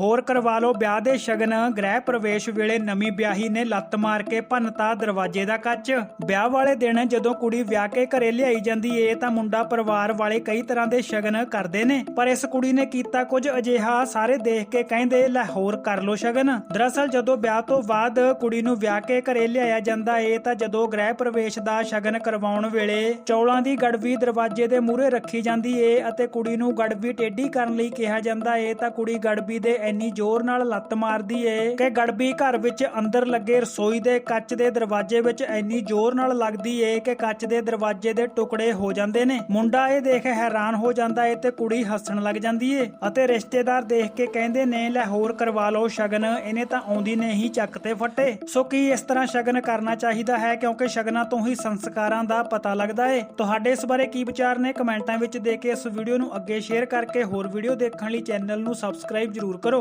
ਹੋਰ ਕਰਵਾ ਲਓ, ਵਿਆਹ ਦੇ ਸ਼ਗਨ, ਗ੍ਰਹਿ ਪ੍ਰਵੇਸ਼ ਵੇਲੇ ਨਵੀਂ ਵਿਆਹੀ ਨੇ ਲੱਤ ਮਾਰ ਕੇ ਭੰਨਤਾ ਦਰਵਾਜ਼ੇ ਦਾ ਕੱਚ। ਵਿਆਹ ਵਾਲੇ ਦਿਨ ਜਦੋਂ ਕੁੜੀ ਵਿਆਹ ਕੇ ਘਰੇ ਲਿਆਈ ਜਾਂਦੀ ਏ ਤਾਂ ਮੁੰਡਾ ਪਰਿਵਾਰ ਵਾਲੇ ਕਈ ਤਰ੍ਹਾਂ ਦੇ ਸ਼ਗਨ ਕਰਦੇ ਨੇ। ਪਰ ਇਸ ਕੁੜੀ ਨੇ ਕੀਤਾ ਕੁਝ ਅਜਿਹਾ, ਸਾਰੇ ਦੇਖ ਕੇ ਕਹਿੰਦੇ, ਲੈ ਹੋਰ ਕਰ ਲੋ ਸ਼ਗਨ। ਦਰਅਸਲ ਜਦੋਂ ਵਿਆਹ ਤੋਂ ਬਾਅਦ ਕੁੜੀ ਨੂੰ ਵਿਆਹ ਕੇ ਘਰੇ ਲਿਆਇਆ ਜਾਂਦਾ ਏ, ਤਾਂ ਜਦੋਂ ਗ੍ਰਹਿ ਪ੍ਰਵੇਸ਼ ਦਾ ਸ਼ਗਨ ਕਰਵਾਉਣ ਵੇਲੇ ਚੌਲਾਂ ਦੀ ਗੜਵੀ ਦਰਵਾਜ਼ੇ ਦੇ ਮੂਹਰੇ ਰੱਖੀ ਜਾਂਦੀ ਏ ਅਤੇ ਕੁੜੀ ਨੂੰ ਗੜਵੀ ਟੇਢੀ ਕਰਨ ਲਈ ਕਿਹਾ ਜਾਂਦਾ ਏ, ਤਾਂ ਕੁੜੀ ਗੜਵੀ ਦੇ ਇੰਨੀ ਜ਼ੋਰ ਨਾਲ ਲੱਤ ਮਾਰਦੀ ਏ ਕਿ ਗੜਬੀ ਘਰ ਵਿੱਚ ਅੰਦਰ ਲੱਗੇ ਰਸੋਈ ਦੇ ਕੱਚ ਦੇ ਦਰਵਾਜ਼ੇ ਵਿੱਚ ਐਨੀ ਜ਼ੋਰ ਨਾਲ ਲੱਗਦੀ ਏ ਕਿ ਕੱਚ ਦੇ ਦਰਵਾਜ਼ੇ ਦੇ ਟੁਕੜੇ ਹੋ ਜਾਂਦੇ ਨੇ। ਮੁੰਡਾ ਇਹ ਦੇਖ ਹੈਰਾਨ ਹੋ ਜਾਂਦਾ ਏ ਤੇ ਕੁੜੀ ਹੱਸਣ ਲੱਗ ਜਾਂਦੀ ਏ ਅਤੇ ਰਿਸ਼ਤੇਦਾਰ ਦੇਖ ਕੇ ਕਹਿੰਦੇ ਨੇ, ਲੈ ਹੋਰ ਕਰਵਾ ਲਓ ਸ਼ਗਨ, ਇਹਨੇ ਤਾਂ ਆਉਂਦੀ ਨੇ ਹੀ ਚੱਕ ਤੇ ਫੱਟੇ। ਸੋ ਕੀ ਇਸ ਤਰ੍ਹਾਂ ਸ਼ਗਨ ਕਰਨਾ ਚਾਹੀਦਾ ਹੈ? ਕਿਉਂਕਿ ਸ਼ਗਨਾਂ ਤੋਂ ਹੀ ਸੰਸਕਾਰਾਂ ਦਾ ਪਤਾ ਲੱਗਦਾ ਏ। ਤੁਹਾਡੇ ਇਸ ਬਾਰੇ ਕੀ ਵਿਚਾਰ ਨੇ? ਕਮੈਂਟਾਂ ਵਿੱਚ ਦੇ ਕੇ ਇਸ ਵੀਡੀਓ ਨੂੰ ਅੱਗੇ ਸ਼ੇਅਰ ਕਰਕੇ ਹੋਰ ਵੀਡੀਓ ਦੇਖਣ ਲਈ ਚੈਨਲ ਨੂੰ ਸਬਸਕ੍ਰਾਈਬ ਜ਼ਰੂਰ ਕਰੋ।